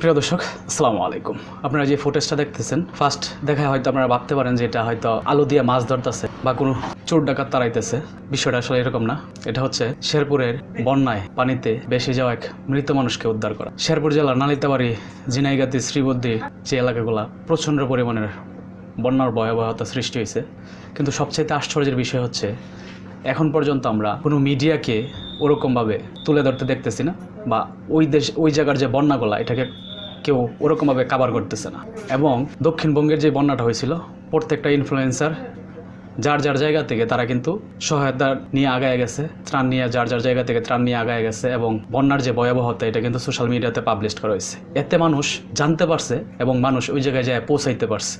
প্রিয় দর্শক, আসসালামু আলাইকুম। আপনারা যে ফুটেজটা দেখতেছেন ফার্স্ট দেখায় হয়তো আপনারা ভাবতে পারেন যে এটা হয়তো আলো দিয়ে মাছ ধরতেছে বা কোনো চোর ডাকাত তাড়াইতেছে। বিষয়টা আসলে এরকম না। এটা হচ্ছে শেরপুরের বন্যায় পানিতে বেশি যাওয়া এক মৃত মানুষকে উদ্ধার করা। শেরপুর জেলার নালিতাবাড়ি জিনাইগাতি শ্রীবদ্দি যে এলাকাগুলো প্রচণ্ড পরিমাণের বন্যার ভয়াবহতা সৃষ্টি হয়েছে। কিন্তু সবচাইতে আশ্চর্যের বিষয় হচ্ছে, এখন পর্যন্ত আমরা কোনো মিডিয়াকে ওরকমভাবে তুলে ধরতে দেখতেছি না বা ওই দেশ, ওই জায়গার যে বন্যাগুলা, এটাকে কেউ ওরকমভাবে কাভার করতেছে না। এবং দক্ষিণবঙ্গের যে বন্যাটা হয়েছিল, প্রত্যেকটা ইনফ্লুয়েন্সার যার যার জায়গা থেকে তারা কিন্তু সহায়তা নিয়ে আগায় গেছে, ত্রাণ নিয়ে যার যার জায়গা থেকে ত্রাণ নিয়ে আগায় গেছে এবং বন্যার যে ভয়াবহতা, এটা কিন্তু সোশ্যাল মিডিয়াতে পাবলিশ করা হয়েছে। এতে মানুষ জানতে পারছে এবং মানুষ ওই জায়গায় যায় পৌঁছাইতে পারছে।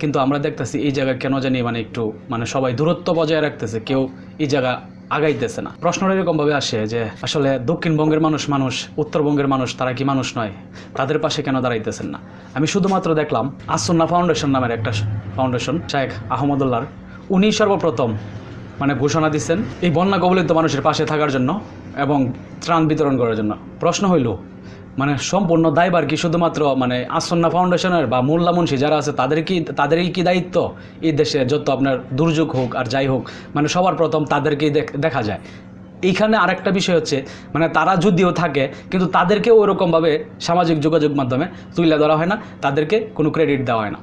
কিন্তু আমরা দেখতেছি এই জায়গায় কেন জানি মানে একটু মানে সবাই দূরত্ব বজায় রাখতেছে, কেউ এই জায়গা আগাইতেছে না। প্রশ্নটা এরকমভাবে আসে যে, আসলে দক্ষিণবঙ্গের মানুষ মানুষ, উত্তরবঙ্গের মানুষ, তারা কি মানুষ নয়? তাদের পাশে কেন দাঁড়াইতেছেন না? আমি শুধুমাত্র দেখলাম আসন্না ফাউন্ডেশন নামের একটা ফাউন্ডেশন, শেখ আহমদুল্লাহর। উনি সর্বপ্রথম মানে ঘোষণা দিচ্ছেন এই বন্যা কবলিত মানুষের পাশে থাকার জন্য এবং ত্রাণ বিতরণ করার জন্য। প্রশ্ন হইল মানে সম্পূর্ণ দায়বার কি শুধুমাত্র মানে আসন্না ফাউন্ডেশনের বা মোল্লা মুন্সি যারা আছে, তাদের কি, তাদেরই কি দায়িত্ব? এই দেশে যত আপনার দুর্যোগ হোক আর যাই হোক মানে সবার প্রথম তাদেরকেই দেখ- যায়। এইখানে আরেকটা বিষয় হচ্ছে মানে তারা যদিও থাকে, কিন্তু তাদেরকে ওইরকমভাবে সামাজিক যোগাযোগ মাধ্যমে তুলে ধরা হয় না, তাদেরকে কোনো ক্রেডিট দেওয়া হয় না।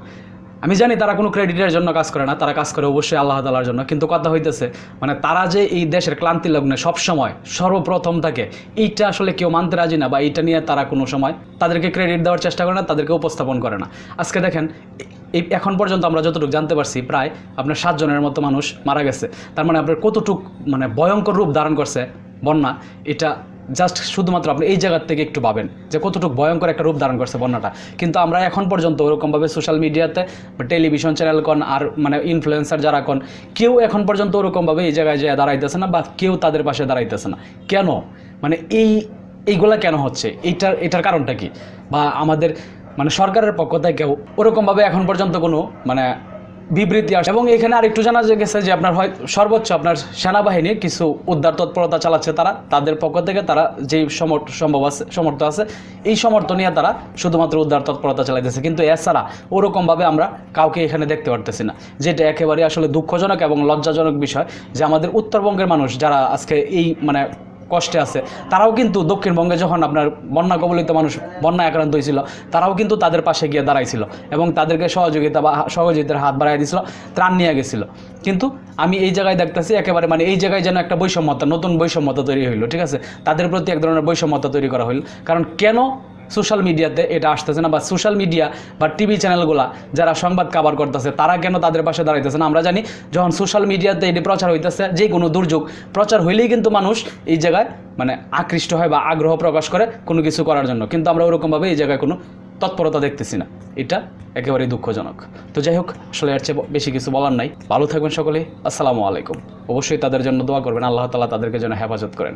আমি জানি তারা কোনো ক্রেডিটের জন্য কাজ করে না, তারা কাজ করে অবশ্যই আল্লাহ তালার জন্য। কিন্তু কথা হইতেছে মানে তারা যে এই দেশের ক্লান্তি লগ্নে সবসময়, সর্বপ্রথম থাকে এইটা আসলে কেউ মানতে রাজি না বা এইটা নিয়ে তারা কোনো সময় তাদেরকে ক্রেডিট দেওয়ার চেষ্টা করে না, তাদেরকে উপস্থাপন করে না। আজকে দেখেন এই এখন পর্যন্ত আমরা যতটুকু জানতে পারছি, প্রায় আপনার সাতজনের মতো মানুষ মারা গেছে। তার মানে আপনার কতটুক মানে ভয়ঙ্কর রূপ ধারণ করছে বন্যা, এটা জাস্ট শুধুমাত্র আপনি এই জায়গার থেকে একটু পাবেন যে কতটুকু ভয়ঙ্কর একটা রূপ ধারণ করছে বন্যাটা। কিন্তু আমরা এখন পর্যন্ত ওরকমভাবে সোশ্যাল মিডিয়াতে টেলিভিশন চ্যানেল কোন আর মানে ইনফ্লুয়েন্সার যারা কন, কেউ এখন পর্যন্ত ওরকমভাবে এই জায়গায় যেয়ে দাঁড়াইতেছে না বা কেউ তাদের পাশে দাঁড়াইতেছে না। কেন? মানে এই, এইগুলা কেন হচ্ছে? এইটার, এটার কারণটা কি? বা আমাদের মানে সরকারের পক্ষ থেকেও ওরকমভাবে এখন পর্যন্ত কোনো মানে বিবৃতি আসে। এবং এখানে আরেকটু জানা গেছে যে আপনার হয় সর্বোচ্চ আপনার সেনাবাহিনী কিছু উদ্ধার তৎপরতা চালাচ্ছে তারা, তাদের পক্ষ থেকে তারা যে সমর্থ, সম্ভব আছে, সমর্থ আছে, এই সমর্থ নিয়ে তারা শুধুমাত্র উদ্ধার তৎপরতা চালাইতেছে। কিন্তু এছাড়া ওরকমভাবে আমরা কাউকে এখানে দেখতে পারতেছি না, যেটা একেবারে আসলে দুঃখজনক এবং লজ্জাজনক বিষয় যে আমাদের উত্তরবঙ্গের মানুষ যারা আজকে এই মানে কষ্টে আছে। তারাও কিন্তু দক্ষিণবঙ্গে যখন আপনার বন্যা কবলিত মানুষ, বন্যা আক্রান্ত হয়েছিল, তারাও কিন্তু তাদের পাশে গিয়ে দাঁড়াইছিল এবং তাদেরকে সহযোগিতা বা সহযোগিতার হাত বাড়াই দিয়েছিল ত্রাণ নিয়ে গেছিল। কিন্তু আমি এই জায়গায় দেখতেছি একেবারে মানে এই জায়গায় যেন একটা বৈষম্যতা, নতুন বৈষম্যতা তৈরি হইল, ঠিক আছে? তাদের প্রতি এক ধরনের বৈষম্যতা তৈরি করা হইল। কারণ কেন সোশ্যাল মিডিয়াতে এটা আসতেছে না, বা সোশ্যাল মিডিয়া বা টিভি চ্যানেলগুলা যারা সংবাদ কাভার করতেছে, তারা কেন তাদের পাশে দাঁড়াইতেছে না? আমরা জানি যখন সোশ্যাল মিডিয়াতে এটি প্রচার হইতেছে, যে কোনো দুর্যোগ, প্রচার হইলেই কিন্তু মানুষ এই জায়গায় মানে আকৃষ্ট হয় বা আগ্রহ প্রকাশ করে কোনো কিছু করার জন্য। কিন্তু আমরা ওরকমভাবে এই জায়গায় কোনো তৎপরতা দেখতেছি না। এটা একেবারেই দুঃখজনক। তো যাই হোক, আসলে এর চেয়ে বেশি কিছু বলার নাই। ভালো থাকবেন সকলেই। আসসালামু আলাইকুম। অবশ্যই তাদের জন্য দোয়া করবেন। আল্লাহ তালা তাদেরকে যেন হেফাজত করেন।